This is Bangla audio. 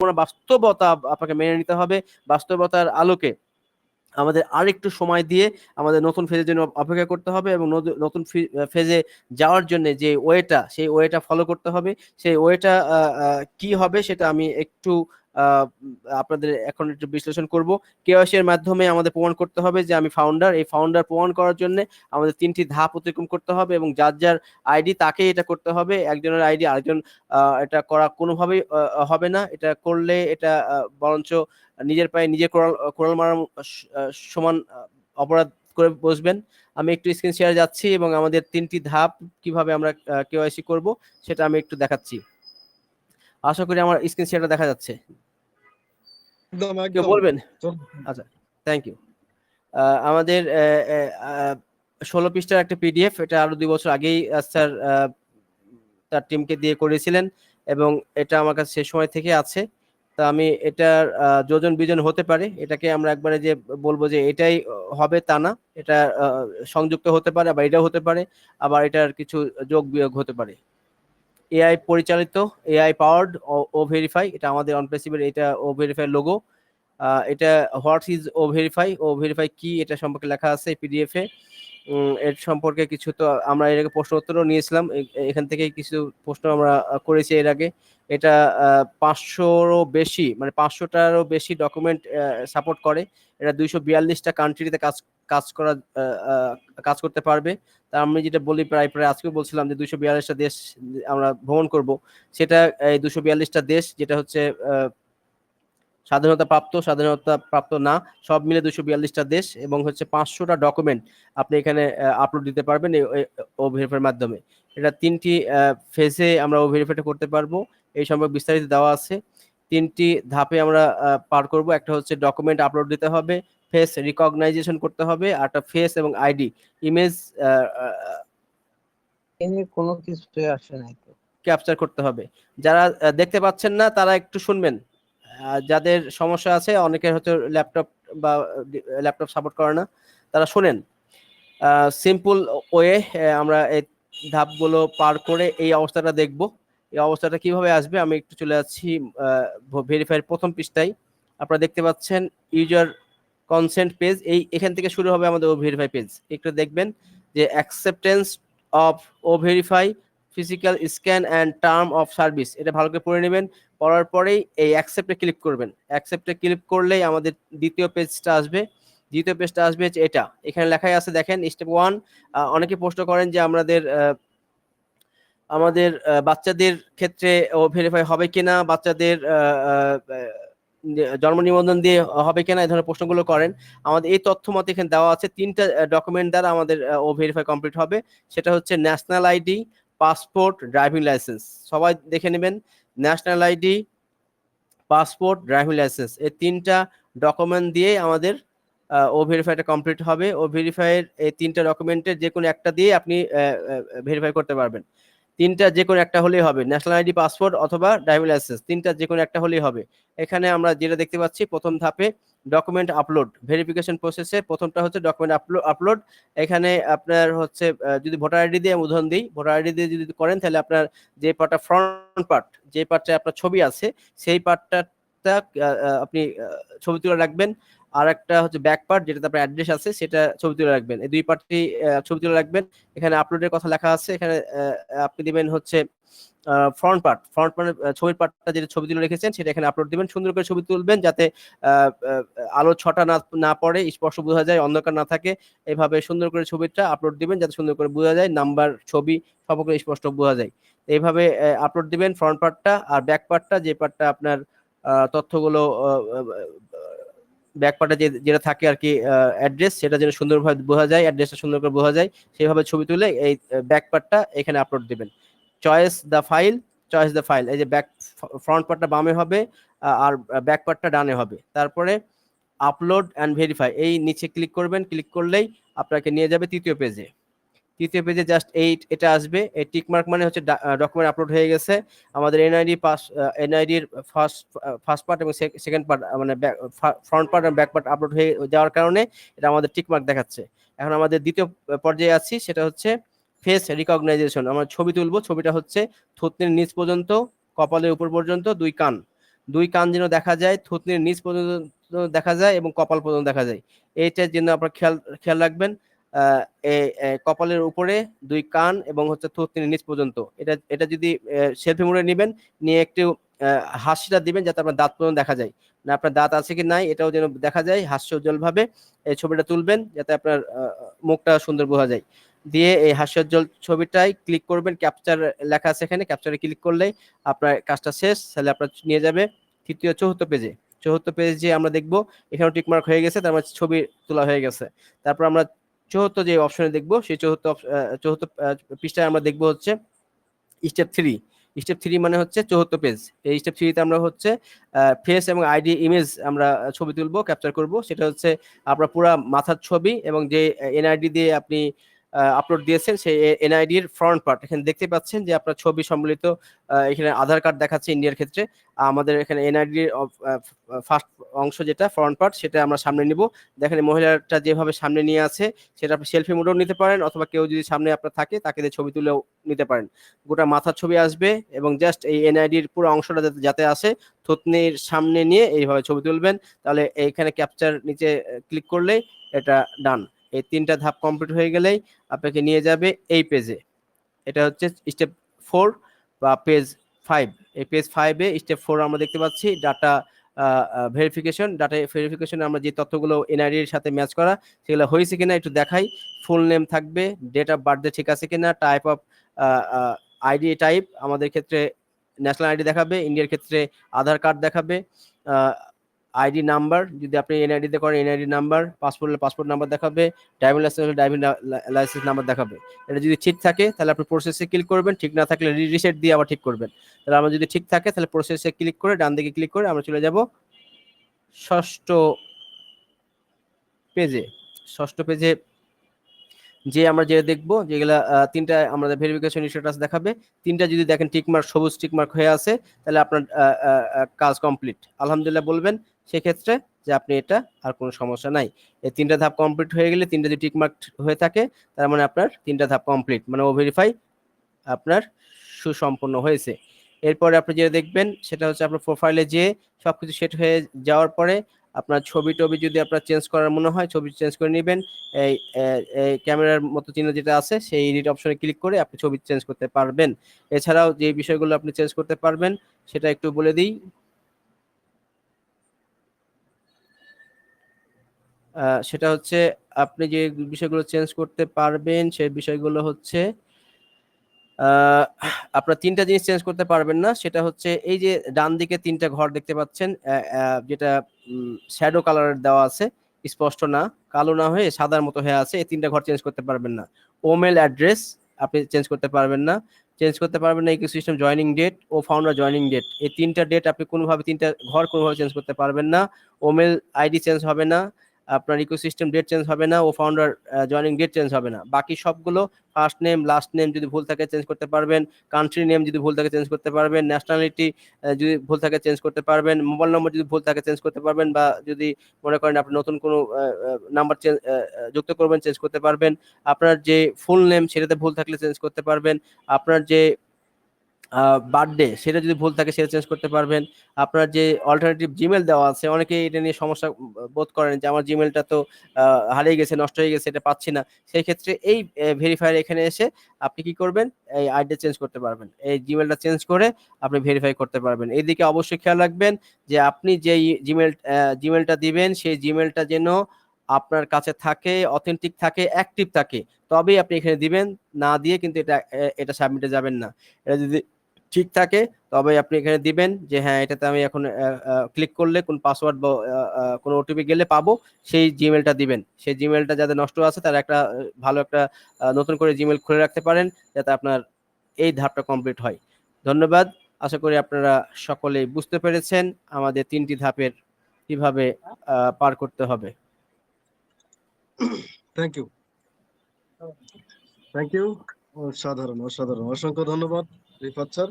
বাস্তবতা আপনাকে মেনে নিতে হবে বাস্তবতার আলোকে। আমাদের আরেকটু সময় দিয়ে আমাদের নতুন ফেজের জন্য অপেক্ষা করতে হবে এবং নতুন ফেজে যাওয়ার জন্য যে ওয়েটা সেই ওয়েটা ফলো করতে হবে। সেই ওয়েটা কি হবে সেটা আমি একটু আপনাদের এখন একটু বিশ্লেষণ করব। কেওয়াইসি এর মাধ্যমে আমাদের প্রমাণ করতে হবে যে আমি ফাউন্ডার এই ফাউন্ডার প্রমাণ করার জন্য আমাদের তিনটি ধাপ অতিক্রম করতে হবে এবং যার যার আইডি তাকে এটা করতে হবে। একজনের আইডি আরেকজন এটা করা কোনোভাবেই হবে না। এটা করলে এটা বরঞ্চ নিজের পায়ে নিজে কোরাল কোরাল মারার সমান অপরাধ করে বসবেন। আমি একটু স্ক্রিন শেয়ার যাচ্ছি এবং আমাদের তিনটি ধাপ কীভাবে আমরা কেওয়াইসি করব সেটা আমি একটু দেখাচ্ছি। আশা করি আমার স্ক্রিন শেয়ারটা দেখা যাচ্ছে। কেউ বলবেন? আচ্ছা থ্যাংক ইউ আমাদের ষোলো পৃষ্ঠার একটা পিডিএফ এটা আরও দুই বছর আগেই স্যার তার টিমকে দিয়ে করেছিলেন এবং এটা আমার কাছে সে সময় থেকে আছে। তা আমি এটার যোজন বিজন হতে পারে। এটাকে আমরা একবারে যে বলব যে এটাই হবে তা না। এটা সংযুক্ত হতে পারে আবার এটাও হতে পারে। আবার এটার কিছু যোগ বিয়োগ হতে পারে। এআই পরিচালিত এআই পাওয়ার্ড ও ভেরিফাই এটা আমাদের অনপ্রেসিভের এটা ও ভেরিফাই লোগো এটা what is O verify O verify কি, এটা সম্পর্কে লেখা আছে পিডিএফ এ। এর সম্পর্কে কিছু তো আমরা এর আগে প্রশ্ন উত্তরও নিয়েছিলাম এখান থেকে কিছু প্রশ্ন আমরা করেছি এর আগে। এটা পাঁচশোরও বেশি মানে পাঁচশোটারও বেশি ডকুমেন্ট সাপোর্ট করে। এটা দুইশো বিয়াল্লিশটা কান্ট্রিতে কাজ কাজ করা কাজ করতে পারবে। তা আমি যেটা বলি প্রায় প্রায় আজকে বলছিলাম যে দুইশো বিয়াল্লিশটা দেশ আমরা ভ্রমণ করব। সেটা এই দুশো বিয়াল্লিশটা দেশ, যেটা হচ্ছে স্বাধীনতা প্রাপ্ত স্বাধীনতা প্রাপ্ত না, সব মিলে দুশো বিয়াল্লিশটা দেশ এবং হচ্ছে পাঁচশোটা ডকুমেন্ট আপনি এখানে আপলোড দিতে পারবেন ও ভেরিফাইয়ের মাধ্যমে। এটা তিনটি ফেজে আমরা ও ভেরিফাইটা করতে পারব। এই সম্পর্কে বিস্তারিত দেওয়া আছে। তিনটি ধাপে আমরা পার করব। একটা হচ্ছে ডকুমেন্ট আপলোড দিতে হবে ফেস রিকগনাইজেশন করতে হবে আর একটা ফেস এবং আইডি ইমেজ কোনো কিছু আসে না ক্যাপচার করতে হবে। যারা দেখতে পাচ্ছেন না তারা একটু শুনবেন। যাদের সমস্যা আছে অনেকের হয়তো ল্যাপটপ বা ল্যাপটপ সাপোর্ট করে না তারা শোনেন। সিম্পল ওয়ে আমরা এই ধাপগুলো পার করে এই অবস্থাটা দেখব। এই অবস্থাটা কীভাবে আসবে আমি একটু চলে যাচ্ছি ভেরিফাইয়ের প্রথম পৃষ্ঠায়। আপনারা দেখতে পাচ্ছেন ইউজার কনসেন্ট পেজ এই এখান থেকে শুরু হবে আমাদের ও ভেরিফাই পেজ একটু দেখবেন যে acceptance of O verify physical scan and term of service এটা ভালো করে পড়ে নেবেন। পড়ার পরেই এই অ্যাকসেপ্টে ক্লিক করবেন। অ্যাকসেপ্টে ক্লিক করলেই আমাদের দ্বিতীয় পেজটা আসবে। দ্বিতীয় পেজটা আসবে এটা। এখানে লেখাই আছে, দেখেন স্টেপ ওয়ান অনেকে প্রশ্ন করেন যে আমাদের আমাদের বাচ্চাদের ক্ষেত্রে ও ভেরিফাই হবে কিনা? বাচ্চাদের জন্ম নিবন্ধন দিয়ে হবে কিনা এই ধরনের প্রশ্নগুলো করেন। আমাদের এই তথ্য মতে এখানে দেওয়া আছে, তিনটা ডকুমেন্ট দ্বারা আমাদের ও ভেরিফাই কমপ্লিট হবে। সেটা হচ্ছে national ID passport driving licence সবাই দেখে নেবেন national ID passport driving licence এই তিনটা ডকুমেন্ট দিয়ে আমাদের ও ভেরিফাইটা কমপ্লিট হবে। ও ভেরিফাইয়ের এই তিনটা ডকুমেন্টের যে কোনো একটা দিয়ে আপনি ভেরিফাই করতে পারবেন। তিনটা যে কোনো একটা হলেই হবে। ন্যাশনাল আইডি পাসপোর্ট অথবা ড্রাইভিং লাইসেন্স তিনটা যে কোনো একটা হলেই হবে। এখানে আমরা যেটা দেখতে পাচ্ছি, প্রথম ধাপে ডকুমেন্ট আপলোড ভেরিফিকেশন প্রসেসে প্রথমটা হচ্ছে ডকুমেন্ট আপলোড এখানে আপনার হচ্ছে যদি ভোটার আইডি দিয়ে উদাহরণ দিই ভোটার আইডি দিয়ে যদি করেন, তাহলে আপনার যে পার্টটা ফ্রন্ট পার্ট যে পার্টে আপনার ছবি আছে, সেই পার্টটা আপনি ছবি তুলে রাখবেন। আর একটা হচ্ছে ব্যাক পার্ট যেটা আপনার অ্যাড্রেস আছে, সেটা ছবি তুলে রাখবেন। এই দুই পার্টটি ছবি তুলে রাখবেন। এখানে আপলোডের কথা লেখা আছে। এখানে আপনি দিবেন হচ্ছে ফ্রন্ট পার্ট ফ্রন্ট পার্ট ছবির পার্টটা যেটা ছবি তুলে রেখেছেন, সেটা এখানে আপলোড দিবেন। সুন্দর করে ছবি তুলবেন যাতে আলো ছটা না না পড়ে, স্পর্শ বোঝা যায়, অন্ধকার না থাকে। এইভাবে সুন্দর করে ছবিটা আপলোড দিবেন যাতে সুন্দর করে বোঝা যায় নাম্বার ছবি, সব করে স্পষ্ট বোঝা যায়। এইভাবে আপলোড দিবেন ফ্রন্ট পার্টটা আর ব্যাক পার্টটা যে পার্টটা আপনার তথ্যগুলো ব্যাকপার্টে যে, যেটা থাকে আর কি অ্যাড্রেস সেটা যেটা সুন্দরভাবে বোঝা যায় অ্যাড্রেসটা সুন্দর করে বোঝা যায়, সেইভাবে ছবি তুলে এই ব্যাকপার্টটা এখানে আপলোড দেবেন। Choose the file choose the file এই যে ব্যাক ফ্রন্ট পার্টটা বামে হবে আর ব্যাক পার্টটা ডানে হবে। তারপরে আপলোড অ্যান্ড ভেরিফাই এই নিচে ক্লিক করবেন ক্লিক করলেই আপনাকে নিয়ে যাবে তৃতীয় পেজে তৃতীয় পেজে জাস্ট এইট এটা আসবে। এই টিকমার্ক মানে হচ্ছে ডকুমেন্ট আপলোড হয়ে গেছে। আমাদের এনআইডি পাস এনআইডির ফার্স্ট ফার্স্ট পার্ট এবং সেকেন্ড পার্ট মানে ফ্রন্ট পার্ট এবং ব্যাক পার্ট আপলোড হয়ে যাওয়ার কারণে এটা আমাদের টিকমার্ক দেখাচ্ছে। এখন আমাদের দ্বিতীয় পর্যায়ে আছি, সেটা হচ্ছে ফেস রিকগনাইজেশন আমরা ছবি তুলবো, ছবিটা হচ্ছে থুতনির নিচ পর্যন্ত, কপালের উপর পর্যন্ত, দুই কান। দুই কান যেন দেখা যায়, থুতনির নিচ পর্যন্ত দেখা যায় এবং কপাল পর্যন্ত দেখা যায়। এইটার জন্য আপনার খেয়াল খেয়াল রাখবেন। কপালের উপরে দুই কান এবং হচ্ছে থুতনির নিচ পর্যন্ত। এটা এটা যদি সেলফি মোডে নেবেন, নিয়ে একটু হাসিটা দিবেন যাতে আপনার দাঁত পর্যন্ত দেখা যায়। না, আপনার দাঁত আছে কি নাই, এটাও যেন দেখা যায় হাস্যোজ্জ্বল ভাবে এই ছবিটা তুলবেন যাতে আপনার মুখটা সুন্দর বোঝা যায়। দিয়ে এই হাস্যোজ্জ্বল ছবিটাই ক্লিক করবেন, ক্যাপচার লেখা আছে এখানে, ক্যাপচারে ক্লিক করলেই আপনার কাজটা শেষ, তাহলে আপনার নিয়ে যাবে তৃতীয়, চতুর্থ পেজে। চতুর্থ পেজে আমরা দেখব এখানে টিকমার্ক হয়ে গেছে, তার মানে ছবি তোলা হয়ে গেছে। তারপর আমরা চতুর্থ যে অপশনে দেখব, সেই চতুর্থ চতুর্থ পৃষ্ঠায় আমরা দেখব হচ্ছে স্টেপ থ্রি স্টেপ থ্রি মানে হচ্ছে চতুর্থ পেজ এই স্টেপ থ্রিতে আমরা হচ্ছে ফেস এবং আইডি ইমেজ আমরা ছবি তুলবো ক্যাপচার করব। সেটা হচ্ছে আপনার পুরা মাথার ছবি এবং যে এনআইডি দিয়ে আপনি আপলোড দিয়েছেন সেই এনআইডির ফ্রন্ট পার্ট এখানে দেখতে পাচ্ছেন যে আপনার ছবি সম্বলিত এখানে আধার কার্ড দেখাচ্ছে ইন্ডিয়ার ক্ষেত্রে। আমাদের এখানে এনআইডির ফার্স্ট অংশ যেটা ফ্রন্ট পার্ট সেটা আমরা সামনে নিব। দেখেন, মহিলাটা যেভাবে সামনে নিয়ে আছে, সেটা আপনি সেলফি মোডও নিতে পারেন, অথবা কেউ যদি সামনে আপনার থাকে, তাকে দিয়ে ছবি তুলেও নিতে পারেন। গোটা মাথার ছবি আসবে এবং জাস্ট এই এনআইডির পুরো অংশটা যাতে যাতে আসে, থুতনির সামনে নিয়ে এইভাবে ছবি তুলবেন। তাহলে এইখানে ক্যাপচার নিচে ক্লিক করলেই এটা ডান এই তিনটা ধাপ কমপ্লিট হয়ে গেলেই আপনাকে নিয়ে যাবে এই পেজে এটা হচ্ছে স্টেপ ফোর বা পেজ ফাইভ এই পেজ ফাইভে স্টেপ ফোর আমরা দেখতে পাচ্ছি ডাটা ভেরিফিকেশন ডাটা ভেরিফিকেশনে আমরা যে তথ্যগুলো এনআইডির সাথে ম্যাচ করা, সেগুলো হয়েছে কিনা একটু দেখাই। ফুল নেম থাকবে ডেট অফ বার্থডে ঠিক আছে কিনা টাইপ অফ আইডি টাইপ আমাদের ক্ষেত্রে ন্যাশনাল আইডি দেখাবে ইন্ডিয়ার ক্ষেত্রে আধার কার্ড দেখাবে আইডি নাম্বার, যদি আপনি এনআইডি তে করেন, NID number, passport passport number দেখাবে, ড্রাইভিং লাইসেন্স হলে ড্রাইভিং লাইসেন্স নাম্বার দেখাবে। এটা যদি ঠিক থাকে, তাহলে আপনি প্রসেসে ক্লিক করবেন, ঠিক না থাকলে রিসেট দিয়ে আবার ঠিক করবেন। তাহলে আমরা যদি ঠিক থাকে, তাহলে প্রসেসে ক্লিক করে ডান দিকে ক্লিক করে আমরা চলে যাব ষষ্ঠ পেজে ষষ্ঠ পেজে যে আমরা যে দেখব, যেগুলা তিনটা আমাদের ভেরিফিকেশন স্ট্যাটাস দেখাবে, তিনটা যদি দেখেন টিকমার্ক সবুজ টিকমার্ক হয়ে আছে, তাহলে আপনার কাজ কমপ্লিট আলহামদুলিল্লাহ বলবেন সেক্ষেত্রে যে আপনি এটা আর কোনো সমস্যা নাই। এই তিনটা ধাপ কমপ্লিট হয়ে গেলে তিনটা যদি টিকমার্ক হয়ে থাকে, তার মানে আপনার তিনটা ধাপ কমপ্লিট মানে ও ভেরিফাই আপনার সুসম্পন্ন হয়েছে। এরপরে আপনি যেটা দেখবেন, সেটা হচ্ছে আপনার প্রোফাইলে যে সব কিছু সেট হয়ে যাওয়ার পরে আপনার ছবি টবি যদি আপনার চেঞ্জ করার মনে হয়, ছবি চেঞ্জ করে নেবেন। এই ক্যামেরার মতো চিহ্ন যেটা আছে, সেই এডিট অপশনে ক্লিক করে আপনি ছবি চেঞ্জ করতে পারবেন। এছাড়াও যে বিষয়গুলো আপনি চেঞ্জ করতে পারবেন, সেটা একটু বলে দিই। সেটা হচ্ছে আপনি যে বিষয়গুলো চেঞ্জ করতে পারবেন সেই বিষয়গুলো হচ্ছে আপনার তিনটা জিনিস চেঞ্জ করতে পারবেন না। সেটা হচ্ছে এই যে ডান দিকে তিনটা ঘর দেখতে পাচ্ছেন যেটা শ্যাডো কালারের দেওয়া আছে, স্পষ্ট না, কালো না হয়ে সাদার মতো হয়ে আছে, এই তিনটা ঘর চেঞ্জ করতে পারবেন না। ওমেল অ্যাড্রেস আপনি চেঞ্জ করতে পারবেন না। চেঞ্জ করতে পারবেন না ইকো সিস্টেম জয়নিং ডেট ও ফাউন্ডার জয়নিং ডেট এই তিনটা ডেট আপনি কোনোভাবে তিনটা ঘর কোনোভাবে চেঞ্জ করতে পারবেন না। ওমেল আইডি চেঞ্জ হবে না। আপনার ইকোসিস্টেম ডেট চেঞ্জ হবে না, ও ফাউন্ডার জয়নিং ডেট চেঞ্জ হবে না। বাকি সবগুলো ফার্স্ট নেম লাস্ট নেম যদি ভুল থাকে চেঞ্জ করতে পারবেন কান্ট্রি নেম যদি ভুল থাকে চেঞ্জ করতে পারবেন ন্যাশনালিটি যদি ভুল থাকে চেঞ্জ করতে পারবেন মোবাইল নম্বর যদি ভুল থাকে চেঞ্জ করতে পারবেন বা যদি মনে করেন আপনি নতুন কোনো নাম্বার চেঞ্জ যুক্ত করবেন চেঞ্জ করতে পারবেন। আপনার যে ফুল নেম সেটাতে ভুল থাকলে চেঞ্জ করতে পারবেন। আপনার যে বার্থডে সেটা যদি ভুল থাকে সেটা চেঞ্জ করতে পারবেন। আপনার যে অল্টারনেটিভ জিমেল দেওয়া আছে অনেকে এটা নিয়ে সমস্যা বোধ করেন যে, আমার জিমেলটা তো হারিয়ে গেছে, নষ্ট হয়ে গেছে, এটা পাচ্ছি না। সেই ক্ষেত্রে এই ভেরিফায়ার এখানে এসে আপনি কি করবেন? এই আইডি চেঞ্জ করতে পারবেন। এই জিমেলটা চেঞ্জ করে আপনি ভেরিফাই করতে পারবেন। এইদিকে অবশ্যই খেয়াল রাখবেন যে, আপনি যেই জিমেল জিমেলটা দিবেন, সেই জিমেলটা যেন আপনার কাছে থাকে অথেন্টিক থাকে অ্যাক্টিভ থাকে। তবেই আপনি এখানে দিবেন। না দিয়ে কিন্তু এটা এটা সাবমিটে যাবেন না। এটা যদি ঠিক থাকে, তবে আপনি এখানে দিবেন যে হ্যাঁ এটাতে আমি এখন ক্লিক করলে কোন পাসওয়ার্ড বা কোনো ওটিপি গেলে পাবো, সেই জিমেলটা দিবেন। সেই জিমেলটা যাতে নষ্ট আছে, তার একটা ভালো একটা নতুন করে জিমেল খুলে রাখতে পারেন, যাতে আপনার এই ধাপটা কমপ্লিট হয়। ধন্যবাদ। আশা করি আপনারা সকলেই বুঝতে পেরেছেন আমাদের তিনটি ধাপের কীভাবে পার করতে হবে। থ্যাংক ইউ থ্যাংক ইউ অসাধারণ অসাধারণ। অসংখ্য ধন্যবাদ, রিফাত স্যার।